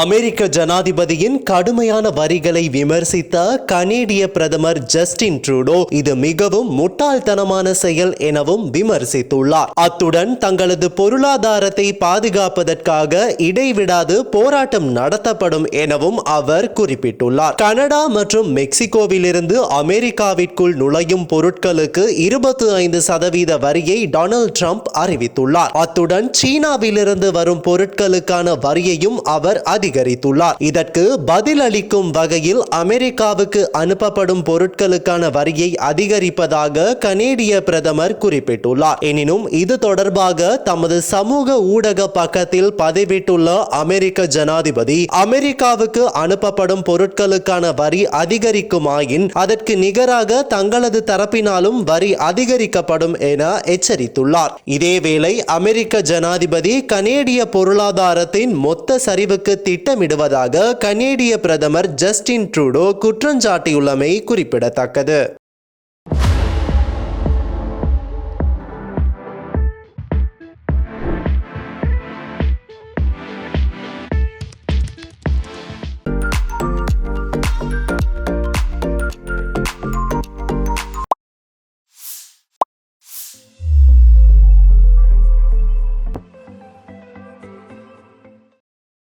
அமெரிக்க ஜனாதிபதியின் கடுமையான வரிகளை விமர்சித்த கனேடிய பிரதமர் ஜஸ்டின் ட்ரூடோ இது மிகவும் முட்டாள்தனமான செயல் எனவும் விமர்சித்துள்ளார். அத்துடன் தங்களது பொருளாதாரத்தை பாதுகாப்பதற்காக இடைவிடாது போராட்டம் நடத்தப்படும் எனவும் அவர் குறிப்பிட்டுள்ளார். கனடா மற்றும் மெக்சிகோவிலிருந்து அமெரிக்காவிற்குள் நுழையும் பொருட்களுக்கு இருபத்தி ஐந்து சதவீத வரியை டொனால்ட் ட்ரம்ப் அறிவித்துள்ளார். அத்துடன் சீனாவிலிருந்து வரும் பொருட்களுக்கான வரியையும் அவர் அதிகரித்துள்ளார். இதற்கு பதிலளிக்கும் வகையில் அமெரிக்காவுக்கு அனுப்பப்படும் பொருட்களுக்கான வரியை அதிகரிப்பதாக கனேடிய பிரதமர் குறிப்பிட்டுள்ளார். எனினும் இது தொடர்பாக தமது சமூக ஊடக பக்கத்தில் பதிவிட்டுள்ள அமெரிக்க ஜனாதிபதி அமெரிக்காவுக்கு அனுப்பப்படும் பொருட்களுக்கான வரி அதிகரிக்குமாயின் அதற்கு நிகராக தங்களது தரப்பினாலும் வரி அதிகரிக்கப்படும் என எச்சரித்துள்ளார். இதேவேளை அமெரிக்க ஜனாதிபதி கனேடிய பொருளாதாரத்தின் மொத்த சரிவுக்கு திட்டமிடுவதாக கனேடிய பிரதமர் ஜஸ்டின் ட்ரூடோ குற்றஞ்சாட்டியுள்ளமை குறிப்பிடத்தக்கது.